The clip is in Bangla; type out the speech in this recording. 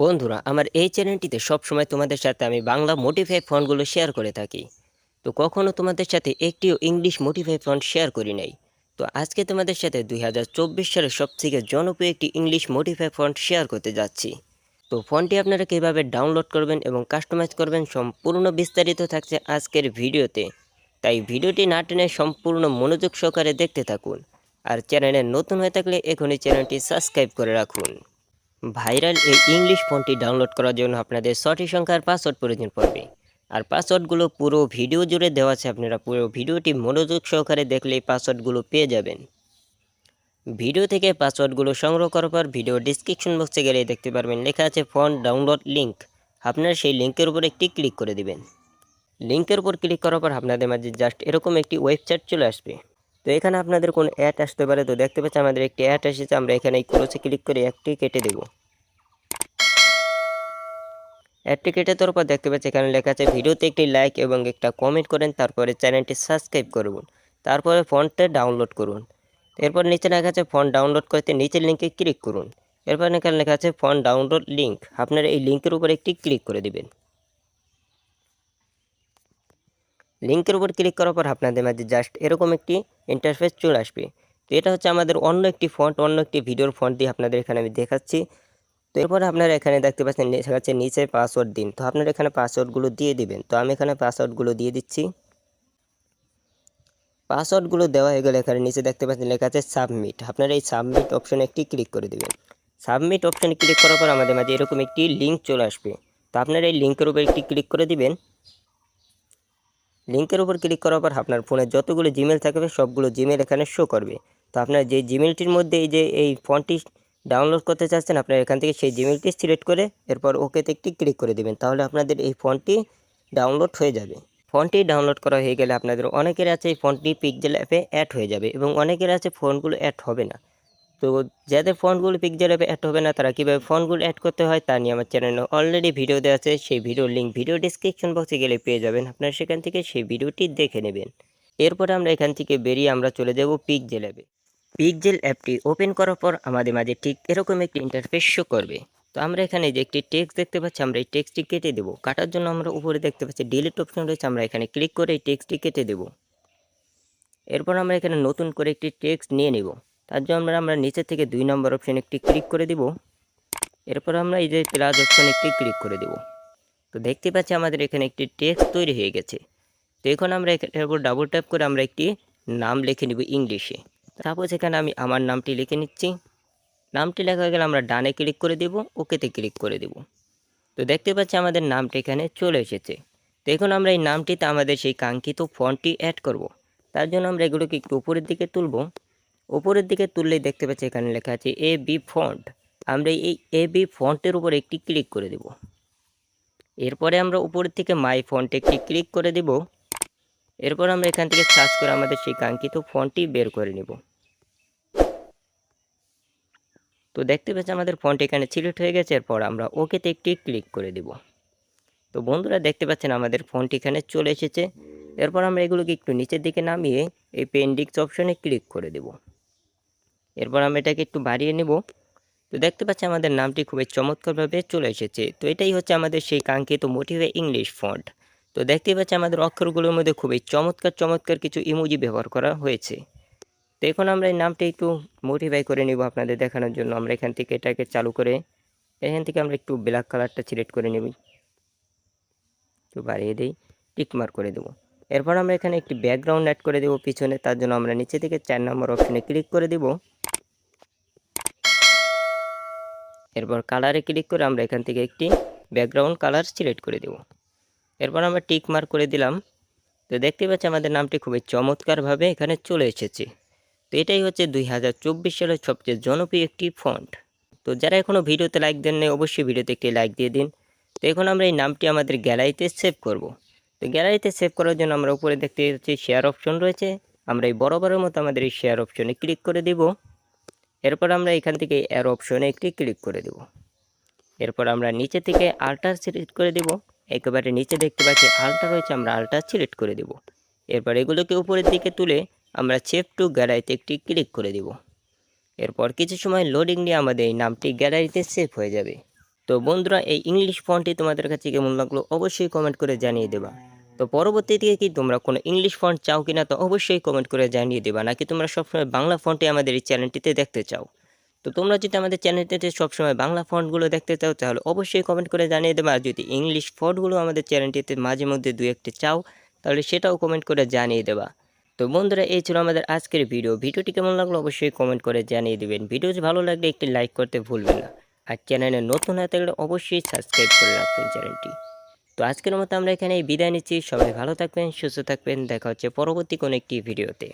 বন্ধুরা, আমার এই চ্যানেলটিতে সবসময় তোমাদের সাথে আমি বাংলা মোটিফাই ফন্টগুলো শেয়ার করে থাকি। তো কখনো তোমাদের সাথে একটিও ইংলিশ মোটিফাই ফন্ট শেয়ার করি নাই। তো আজকে তোমাদের সাথে দুই হাজার চব্বিশ সালের সবথেকে জনপ্রিয় একটি ইংলিশ মোটিফাই ফন্ট শেয়ার করতে যাচ্ছি। তো ফন্টটি আপনারা কীভাবে ডাউনলোড করবেন এবং কাস্টমাইজ করবেন সম্পূর্ণ বিস্তারিত থাকছে আজকের ভিডিওতে। তাই ভিডিওটি না টেনে সম্পূর্ণ মনোযোগ সহকারে দেখতে থাকুন। আর চ্যানেলে নতুন হয়ে থাকলে এখনই চ্যানেলটি সাবস্ক্রাইব করে রাখুন। ভাইরাল এই ইংলিশ ফোনটি ডাউনলোড করার জন্য আপনাদের সঠিক সংখ্যার পাসওয়ার্ড প্রয়োজন পড়বে। আর পাসওয়ার্ডগুলো পুরো ভিডিও জুড়ে দেওয়া আছে, আপনারা পুরো ভিডিওটি মনোযোগ সহকারে দেখলে পাসওয়ার্ডগুলো পেয়ে যাবেন। ভিডিও থেকে পাসওয়ার্ডগুলো সংগ্রহ করার পর ভিডিও ডিসক্রিপশন বক্সে গেলে দেখতে পারবেন, লেখা আছে ফোন ডাউনলোড লিঙ্ক আপনারা সেই লিঙ্কের উপর একটি ক্লিক করে দিবেন। লিঙ্কের উপর ক্লিক করার পর আপনাদের মাঝে জাস্ট এরকম একটি ওয়েবসাইট চলে আসবে। তো এখানে আপনাদের কোনো অ্যাড আসতে পারে। তো দেখতে পাচ্ছি আমাদের একটি অ্যাড এসেছে। আমরা এখানে এই ক্রোসে ক্লিক করে একটি কেটে দেব। অ্যাডটি কেটে দেওয়ার পর দেখতে পাচ্ছি এখানে লেখা আছে, ভিডিওতে একটি লাইক এবং একটা কমেন্ট করেন। তারপরে চ্যানেলটি সাবস্ক্রাইব করুন। তারপরে ফোনটা ডাউনলোড করুন। এরপর নিচে লেখা আছে, ফোন ডাউনলোড করতে নিচের লিঙ্কে ক্লিক করুন। এরপর এখানে লেখা আছে, ফোন ডাউনলোড লিঙ্ক আপনারা এই লিঙ্কের উপর একটি ক্লিক করে দিবেন। লিঙ্কের উপর ক্লিক করার পর আপনাদের মাঝে জাস্ট এরকম একটি ইন্টারফেস চলে আসবে। তো এটা হচ্ছে আমাদের অন্য একটি ফন্ট অন্য একটি ভিডিওর ফন্ট দিয়ে আপনাদের এখানে আমি দেখাচ্ছি। তো এরপরে আপনারা এখানে দেখতে পাচ্ছেন আছে নিচে পাসওয়ার্ড দিন। তো আপনারা এখানে পাসওয়ার্ডগুলো দিয়ে দিবেন। তো আমি এখানে পাসওয়ার্ডগুলো দিয়ে দিচ্ছি। পাসওয়ার্ডগুলো দেওয়া হয়ে গেলে এখানে নিচে দেখতে পাচ্ছেন লেখা আছে সাবমিট আপনারা এই সাবমিট অপশনে একটি ক্লিক করে দেবেন। সাবমিট অপশনে ক্লিক করার পর আমাদের মাঝে এরকম একটি লিঙ্ক চলে আসবে। তো আপনারা এই লিঙ্কের উপর একটি ক্লিক করে দিবেন। লিঙ্কের উপর ক্লিক করার পর আপনার ফোনে যতগুলো জিমেল থাকবে, সবগুলো জিমেল এখানে শো করবে। তো আপনার যে জিমেলটির মধ্যে এই যে, এই ফোনটি ডাউনলোড করতে চাচ্ছেন, আপনার এখান থেকে সেই জিমেলটি সিলেক্ট করে এরপর ওকেতে একটি ক্লিক করে দেবেন। তাহলে আপনাদের এই ফোনটি ডাউনলোড হয়ে যাবে। ফোনটি ডাউনলোড করা হয়ে গেলে আপনাদের অনেকের আছে এই ফোনটি পিকজেল অ্যাপে অ্যাড হয়ে যাবে এবং অনেকের আছে ফোনগুলো অ্যাড হবে না। তো যাদের ফোনগুলো অ্যাপে অ্যাড হবে না, তারা কীভাবে ফোনগুলো অ্যাড করতে হয় তা নিয়ে আমার চ্যানেলে অলরেডি ভিডিও দেওয়া আছে। সেই ভিডিওর লিঙ্ক ভিডিও ডিসক্রিপশন বক্সে গেলে পেয়ে যাবেন। আপনারা সেখান থেকে সেই ভিডিওটি দেখে নেবেন। এরপরে আমরা এখান থেকে বেরিয়ে আমরা চলে যাব পিকজেল অ্যাপে পিকজেল অ্যাপটি ওপেন করার পর আমাদের মাঝে ঠিক এরকম একটি ইন্টারফেস শো করবে। তো আমরা এখানে যে একটি টেক্সট দেখতে পাচ্ছি, আমরা এই টেক্সটটি কেটে দেবো। কাটার জন্য আমরা উপরে দেখতে পাচ্ছি ডিলিট অপশন রয়েছে, আমরা এখানে ক্লিক করে এই টেক্সটটি কেটে দেবো। এরপর আমরা এখানে নতুন করে একটি টেক্সট নিয়ে নেব। তার জন্য আমরা নিচে থেকে দুই নম্বর অপশন একটি ক্লিক করে দিব। এরপর আমরা এই যে প্লাস অপশন একটি ক্লিক করে দেব। তো দেখতে পাচ্ছি আমাদের এখানে একটি টেক্সট তৈরি হয়ে গেছে। তো এখন আমরা এটার উপর ডাবল ট্যাপ করে আমরা একটি নাম লিখে নিব ইংলিশে। তারপর এখানে আমি আমার নামটি লিখে নিচ্ছি। নামটি লেখা গেলে আমরা ডানে ক্লিক করে দেব ওকেতে ক্লিক করে দেব। তো দেখতে পাচ্ছি আমাদের নামটি এখানে চলে এসেছে। তো এখন আমরা এই নামটিতে আমাদের সেই কাঙ্ক্ষিত ফন্টটি অ্যাড করব। তার জন্য আমরা এগুলোকে একটু উপরের দিকে তুলব। উপরের দিকে তুললেই দেখতে পাচ্ছি এখানে লেখা আছে এ বি ফন্ট। আমরা এই এ বি ফন্টের উপর একটি ক্লিক করে দেব। এরপরে আমরা উপরের থেকে মাই ফন্টে একটি ক্লিক করে দেব। এরপর আমরা এখান থেকে সার্চ করে আমাদের সেই কাঙ্ক্ষিত ফন্টটি বের করে নেব। তো দেখতে পাচ্ছি আমাদের ফন্ট এখানে সিলেক্ট হয়ে গেছে। এরপর আমরা ওকেতে একটি ক্লিক করে দেব। তো বন্ধুরা, দেখতে পাচ্ছেন আমাদের ফন্ট এখানে চলে এসেছে। এরপর আমরা এগুলোকে একটু নিচের দিকে নামিয়ে এই পেন্ডিক্স অপশনে ক্লিক করে দেব। এরপর আমরা এটাকে একটু বাড়িয়ে নেব। তো দেখতে পাচ্ছি আমাদের নামটি খুবই চমৎকারভাবে চলে এসেছে। তো এটাই হচ্ছে আমাদের সেই কাঙ্ক্ষিত মোটিভে ইংলিশ ফন্ট। তো দেখতে পাচ্ছি আমাদের অক্ষরগুলোর মধ্যে খুবই চমৎকার চমৎকার কিছু ইমোজি ব্যবহার করা হয়েছে। তো এখন আমরা এই নামটা একটু মোটিফাই করে নিব আপনাদের দেখানোর জন্য। আমরা এখান থেকে এটাকে চালু করে এখান থেকে আমরা একটু ব্ল্যাক কালারটা সিলেক্ট করে নেব। একটু বাড়িয়ে দিই টিকমার্ক করে দেবো। এরপর আমরা এখানে একটি ব্যাকগ্রাউন্ড অ্যাড করে দেবো। পিছনে তার জন্য আমরা নিচে থেকে চার নম্বর অপশনে ক্লিক করে দেব। এরপর কালারে ক্লিক করে আমরা এখান থেকে একটি ব্যাকগ্রাউন্ড কালার সিলেক্ট করে দেব। এরপর আমরা টিক মার্ক করে দিলাম। তো দেখতে পাচ্ছি আমাদের নামটি খুবই চমৎকারভাবে এখানে চলে এসেছে। তো এটাই হচ্ছে দুই হাজার চব্বিশ সালের সবচেয়ে জনপ্রিয় একটি ফন্ট তো যারা এখনও ভিডিওতে লাইক দেন নাই, অবশ্যই ভিডিওতে একটি লাইক দিয়ে দিন। তো এখন আমরা এই নামটি আমাদের গ্যালারিতে সেভ করব। তো গ্যালারিতে সেভ করার জন্য আমরা উপরে দেখতে পাচ্ছি শেয়ার অপশন রয়েছে। আমরা এই বরাবরের মতো আমাদের এই শেয়ার অপশনে ক্লিক করে দিব। এরপর আমরা এখান থেকে এর অপশনে একটি ক্লিক করে দেব। এরপর আমরা নিচে থেকে আল্টার সিলেক্ট করে দেব। একেবারে নিচে দেখতে পাচ্ছি আল্টা রয়েছে, আমরা আল্টা সিলেক্ট করে দেব। এরপর এগুলোকে উপরের দিকে তুলে আমরা সেভ টু গ্যালারিতে একটি ক্লিক করে দেব। এরপর কিছু সময় লোডিং নিয়ে আমাদের এই নামটি গ্যালারিতে সেভ হয়ে যাবে। তো বন্ধুরা, এই ইংলিশ ফন্টটি তোমাদের কাছে কেমন লাগল অবশ্যই কমেন্ট করে জানিয়ে দেবা। তো পরবর্তীতে কি তোমরা কোনো ইংলিশ ফন্ট চাও কিনা তো অবশ্যই কমেন্ট করে জানিয়ে দেবা, নাকি তোমরা সবসময় বাংলা ফন্টে আমাদের এই চ্যানেলটিতে দেখতে চাও? তো তোমরা যদি আমাদের চ্যানেলটিতে সবসময় বাংলা ফন্টগুলো দেখতে চাও, তাহলে অবশ্যই কমেন্ট করে জানিয়ে দেবা। আর যদি ইংলিশ ফন্টগুলো আমাদের চ্যানেলটিতে মাঝে মধ্যে দু একটি চাও, তাহলে সেটাও কমেন্ট করে জানিয়ে দেবা। তো বন্ধুরা, এই ছিল আমাদের আজকের ভিডিও ভিডিওটি কেমন লাগল অবশ্যই কমেন্ট করে জানিয়ে দিবেন। ভিডিও ভালো লাগলে একটি লাইক করতে ভুলবেন না। আর চ্যানেলে নতুন হয়ে থাকলে অবশ্যই সাবস্ক্রাইব করে রাখবেন চ্যানেলটি তো আজকের মতো আমরা এখানে বিদায় নিচ্ছি। সবাই ভালো থাকবেন, সুস্থ থাকবেন। দেখা হচ্ছে পরবর্তী কোনো একটি ভিডিওতে।